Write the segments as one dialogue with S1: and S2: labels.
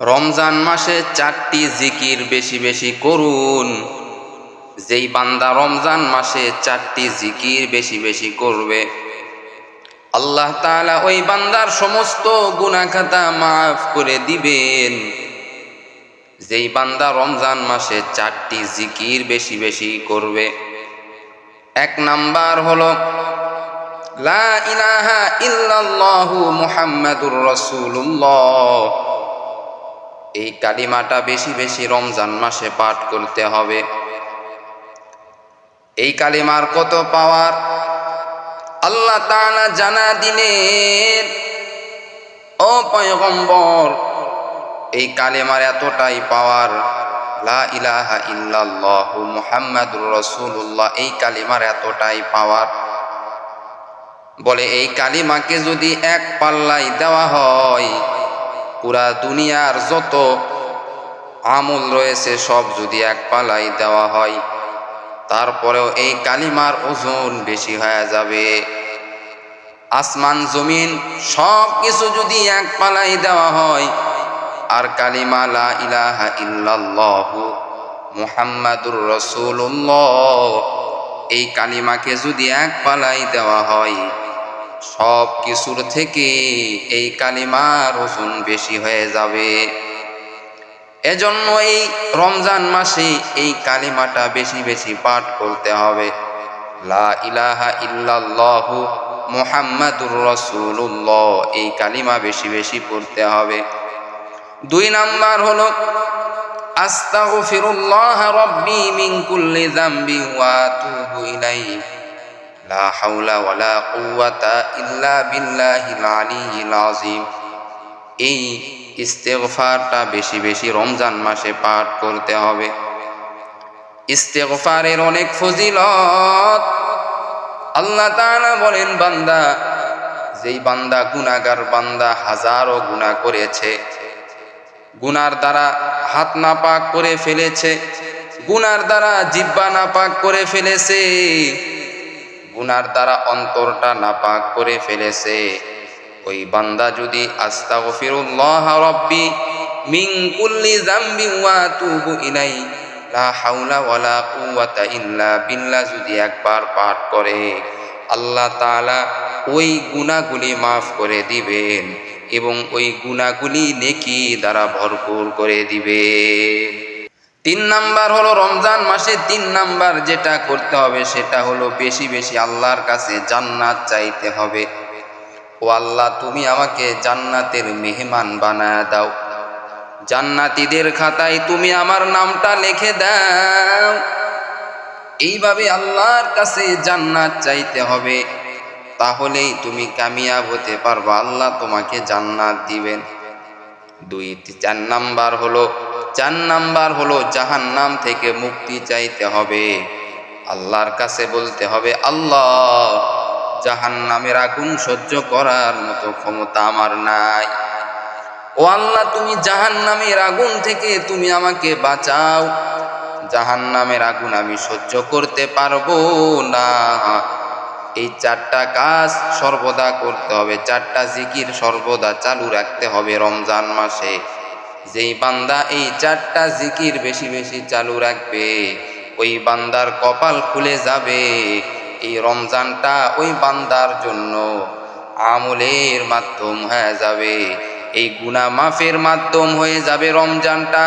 S1: রমজান মাসে চারটি জিকির বেশি বেশি করুন। যেই বান্দা রমজান মাসে চারটি জিকির বেশি বেশি করবে, আল্লাহ তাআলা ওই বান্দার সমস্ত গুনাখাতা মাফ করে দিবেন। যেই বান্দা রমজান মাসে চারটি জিকির বেশি বেশি করবে, এক নাম্বার হলো, লা ইলাহা ইল্লাল্লাহু মুহাম্মাদুর এই কালিমাটা বেশি বেশি রমজান মাসে পাঠ করতে হবে। এই কালিমার কত পাওয়ার? আল্লাহ তাআলা জানা দিনের ও পয়গম্বর, এই কালিমার এতটাই পাওয়ার, লা ইলাহা ইল্লাল্লাহু মুহাম্মাদুর রাসূলুল্লাহ, এই কালিমার এতটাই পাওয়ার। বলে এই কালিমাকে যদি এক পাল্লায় দেওয়া হয় পুরা দুনিয়ার যত আমল রয়েছে, সব যদি এক পালাই দেওয়া হয়, তারপরেও এই কালিমার ওজন বেশি হয়ে যাবে। আসমান, জমিন, সব কিছু যদি এক পালাই দেওয়া হয়, আর কালিমা লা ইলাহা ইল্লাল্লাহু মুহাম্মাদুর রাসূলুল্লাহ, এই কালিমাকে যদি এক পালাই দেওয়া হয় সব কিছুর থেকে এই কালিমার ওজন বেশি হয়ে যাবে। এজন্য এই রমজান মাসে এই কালিমাটা বেশি বেশি পাঠ করতে হবে। লা ইলাহা ইল্লাল্লাহু মুহাম্মাদুর রাসূলুল্লাহ, এই কালিমা বেশি বেশি পড়তে হবে। দুই নাম্বার হলো, আস্তাগফিরুল্লাহ রাব্বি মিন কুল্লি যামবি ওয়া আতুবু ইলাইহি। লা হাওলা ওয়ালা কুওয়াতা ইল্লা বিল্লাহিল আলিয়্যিল আযীম। এই ইস্তেগফারটা বেশি বেশি রমজান মাসে পাঠ করতে হবে। ইস্তেগফারের অনেক ফজিলত। আল্লাহ তাআলা বলেন, বান্দা, যেই বান্দা গুনাহগার বান্দা হাজারো গুনাহ করেছে গুনার দ্বারা হাত না পাক করে ফেলেছে গুনার দ্বারা জিব্বা না পাক করে ফেলেছে গুনার দ্বারা অন্তরটা নাপাক করে ফেলেছে। ওই বান্দা যদি আস্তাগফিরুল্লাহ রাব্বি মিন কুল্লি যামবি ওয়া আতুবু ইলাই, লা হাওলা ওয়ালা কুওয়াতা ইল্লা বিল্লাহ যদি একবার পাঠ করে, আল্লাহ তাআলা ওই গুনাহগুলি মাফ করে দিবেন এবং ওই গুনাহগুলি নেকি দ্বারা ভরপুর করে দিবে তিন নাম্বার হলো রমজান মাসে তিন নাম্বার যেটা করতে হবে সেটা হলো বেশি বেশি আল্লাহর কাছে জান্নাত চাইতে হবে। ও আল্লাহ, তুমি আমাকে জান্নাতের মেহমান বানায় দাও। জান্নাতীদের খাতায় তুমি আমার নামটা লিখে দাও। এইভাবে আল্লাহর কাছে জান্নাত চাইতে হবে। তাহলেই তুমি কামিয়াব হতে পারবা। আল্লাহ তোমাকে জান্নাত দিবেন। দুই, চার নাম্বার হলো চার নাম্বার হলো জাহান্নাম থেকে মুক্তি চাইতে হবে। আল্লাহর কাছে বলতে হবে, আল্লাহ, জাহান্নামের আগুন সহ্য করার মতো ক্ষমতা আমার নাই। ও আল্লাহ, তুমি জাহান্নামের আগুন থেকে তুমি আমাকে বাঁচাও। জাহান্নামের আগুন আমি সহ্য করতে পারব না। এই চারটা কাজ সর্বদা করতে হবে, চারটা জিকির সর্বদা চালু রাখতে হবে রমজান মাসে। যেই বান্দা এই চারটা জিকির বেশি বেশি চালু রাখবে, ওই বান্দার কপাল খুলে যাবে। এই রমজানটা ওই বান্দার জন্য আমলের মাধ্যম হয়ে যাবে। এই গুণা মাফের মাধ্যম হয়ে যাবে রমজানটা।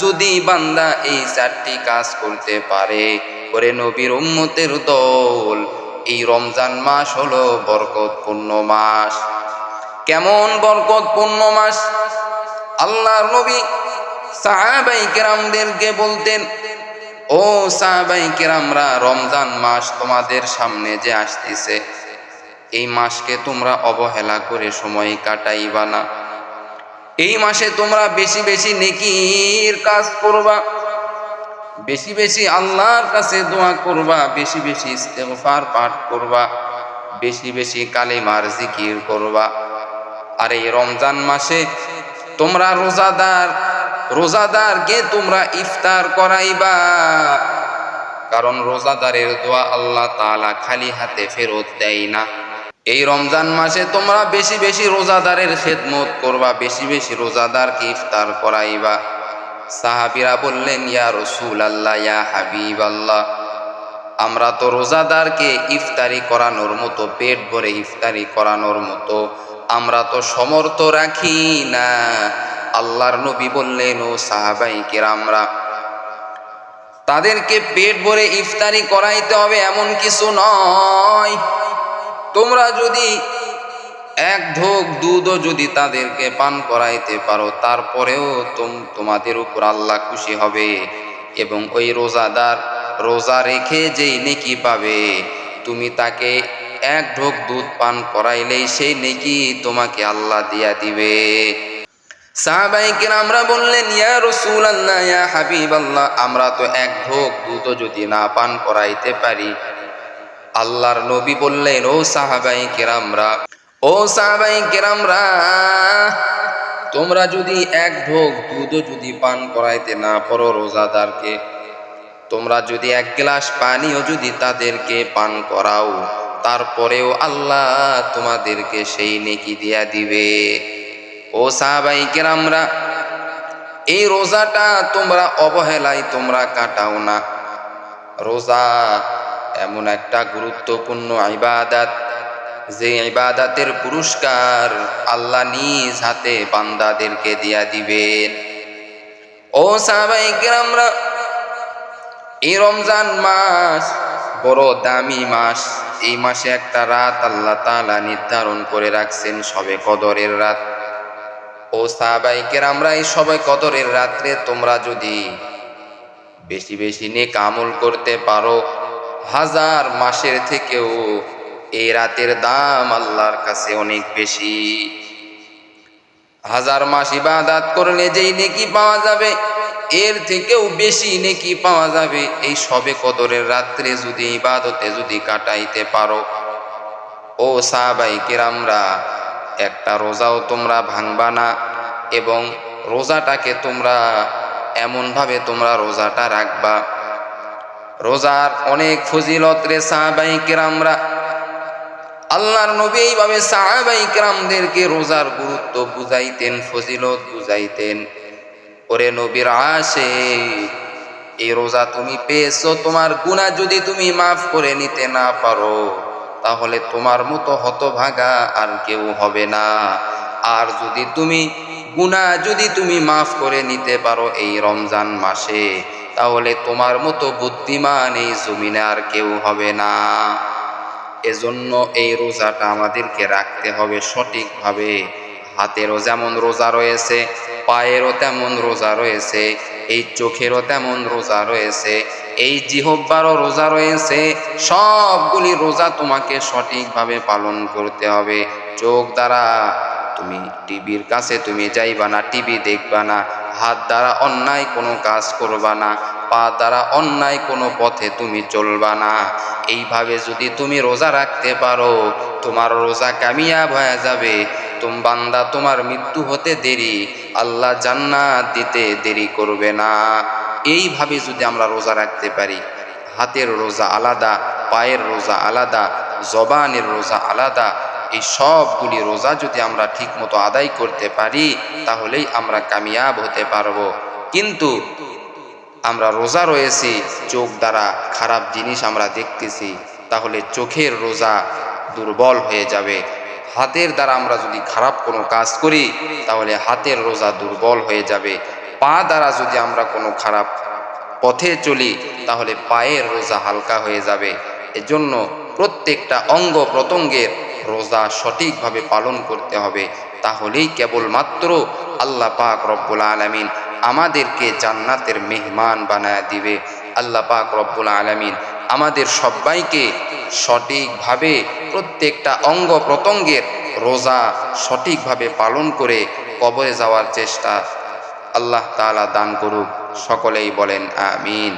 S1: যদি বান্দা এই চারটি কাজ করতে পারে করে নবীর উম্মতের দল, এই রমজান মাস হলো বরকতপূর্ণ মাস। কেমন বরকতপূর্ণ মাস? আল্লাহর নবী সাহাবাই কেরামদেরকে বলতেন, ও সাহাবাই কেরামরা, রমজান মাস তোমাদের সামনে যে আসতেছে, এই মাসকে তোমরা অবহেলা করে সময় কাটাইবা না। এই মাসে তোমরা বেশি বেশি নেকির কাজ করবা, বেশি বেশি আল্লাহর কাছে দোয়া করবা, বেশি বেশি ইস্তেগফার পাঠ করবা, বেশি বেশি কালিমার জিকির করবা। আর এই রমজান মাসে তোমরা রোজাদার রোজাদারকে তোমরা ইফতার করাইবা। কারণ রোজাদারের দোয়া আল্লাহ তাআলা খালি হাতে ফেরত দেয় না। এই রমজান মাসে তোমরা বেশি বেশি রোজাদারের খেদমত করবা, বেশি বেশি রোজাদারকে ইফতার করাইবা। সাহাবিরা বললেন, ইয়া রসুল আল্লাহ ইয়া হাবিব আল্লাহ আমরা তো রোজাদারকে ইফতারি করানোর মতো, পেট ভরে ইফতারি করানোর মতো আমরা তো সমর্থ রাখি না। আল্লাহর নবী বললেন, ও সাহাবাই কেরামরা, তাদেরকে পেট ভরে ইফতারি করাইতে হবে এমন কিছু নয়। তোমরা যদি এক ঢোক দুধও যদি তাদেরকে পান করাইতে পারো, তারপরেও তোম, তোমাদের উপর আল্লাহ খুশি হবে এবং ওই রোজাদার রোজা রেখে যেই নেকি পাবে, তুমি তাকে এক ঢোক দুধ পান করাইলেই সেই নেকি তোমাকে আল্লাহ দিয়া দিবে। আমরা বললেন, ইয়া রসুল আল্লাহ ইয়া হাবিব আল্লাহ আমরা তো এক ঢোক দুধও যদি না পান করাইতে পারি। আল্লাহর নবী বললেন, ও সাহাবাই কেরামরা, ও সাহাবাই কেরামরা, তোমরা যদি এক ঢোক দুধও যদি পান করাইতে না পারো রোজাদারকে, তোমরা যদি এক গ্লাস পানিও যদি তাদেরকে পান করাও। তারপরেও আল্লাহ তোমাদেরকে সেই নেকি দিয়া দিবে। ও সাহাবাই কেরামরা, এই রোজাটা তোমরা অবহেলায় তোমরা কাটাও না। রোজা এমন একটা গুরুত্বপূর্ণ ইবাদাত, যে ইবাদাতের পুরস্কার আল্লাহ নিজ হাতে বান্দাদেরকে দিয়া দিবেন। ও সাহাবাই কেরামরা, এই রমজান মাস বড় দামি মাস। এই মাসে একটা রাত আল্লাহ তাআলা নির্ধারণ করে রাখছেন সবে কদরের রাত। ও সাহাবাইকের আমরা এই সবে কদরের রাত্রে তোমরা যদি বেশি বেশি নেক আমল করতে পারো, হাজার মাসের থেকেও এই রাতের দাম আল্লাহর কাছে অনেক বেশি। হাজার মাস ইবাদাত করলে যেই নেকি পাওয়া যাবে এর থেকেও বেশি নেকি পাওয়া যাবে এই সবে কদরের রাত্রে যদি ইবাদতে যদি কাটাইতে পারো। ও সাহাবাই কেরামরা, একটা রোজাও তোমরা ভাঙবা না এবং রোজাটাকে তোমরা এমনভাবে তোমরা রোজাটা রাখবা। রোজার অনেক ফজিলত রে সাহাবাই কেরামরা। আল্লাহর নবী এইভাবে সাহাবাই কেরামদেরকে রোজার গুরুত্ব বুঝাইতেন, ফজিলত বুঝাইতেন। ওরে নবীর আসে এই রোজা তুমি পেয়েছ, তোমার গুণা যদি তুমি মাফ করে নিতে না পারো, তাহলে তোমার মতো হতভাগা আর কেউ হবে না। আর যদি তুমি গুণা যদি তুমি মাফ করে নিতে পারো এই রমজান মাসে, তাহলে তোমার মতো বুদ্ধিমান এই জমিনে আর কেউ হবে না। এজন্য এই রোজাটা আমাদেরকে রাখতে হবে সঠিকভাবে। হাতেরও যেমন রোজা রয়েছে পায়েরও তেমন রোজা রয়েছে, এই চোখেরও তেমন রোজা রয়েছে, এই জিহব্বারও রোজা রয়েছে, সবগুলি রোজা তোমাকে সঠিকভাবে পালন করতে হবে। চোখ দ্বারা তুমি টিভির কাছে তুমি যাইবা না, টিভি দেখবা না, হাত দ্বারা অন্যায় কোনো কাজ করবা না, পা দ্বারা অন্যায় কোনো পথে তুমি চলবা না। এইভাবে যদি তুমি রোজা রাখতে পারো, তোমার রোজা কামিয়াব হয়ে যাবে। তুম বান্দা, তোমার মৃত্যু হতে দেরি। আল্লাহ জান্নাত দিতে দেরি করবে না। এইভাবে যদি আমরা রোজা রাখতে পারি, হাতের রোজা আলাদা, পায়ের রোজা আলাদা, জবানের রোজা আলাদা, এই সবগুলি রোজা যদি আমরা ঠিকমতো আদায় করতে পারি, তাহলেই আমরা কামিয়াব হতে পারব। কিন্তু আমরা রোজা রয়েছি, চোখ দ্বারা খারাপ জিনিস আমরা দেখতেছি, তাহলে চোখের রোজা দুর্বল হয়ে যাবে। হাতের দ্বারা আমরা যদি খারাপ কোনো কাজ করি, তাহলে হাতের রোজা দুর্বল হয়ে যাবে। পা দ্বারা যদি আমরা কোনো খারাপ পথে চলি, তাহলে পায়ের রোজা হালকা হয়ে যাবে। এজন্য প্রত্যেকটা অঙ্গ প্রত্যঙ্গের রোজা সঠিকভাবে পালন করতে হবে। তাহলেই কেবলমাত্র আল্লাহ পাক রব্বুল আলমিন আমাদেরকে জান্নাতের মেহমান বানায় দিবে। আল্লাহ পাক রব্বুল আলমিন আমাদের সবাইকে সঠিকভাবে প্রত্যেকটা অঙ্গ প্রত্যঙ্গের রোজা সঠিকভাবে পালন করে কবরে যাওয়ার চেষ্টা আল্লাহ তালা দান করুক। সকলেই বলেন, আমিন।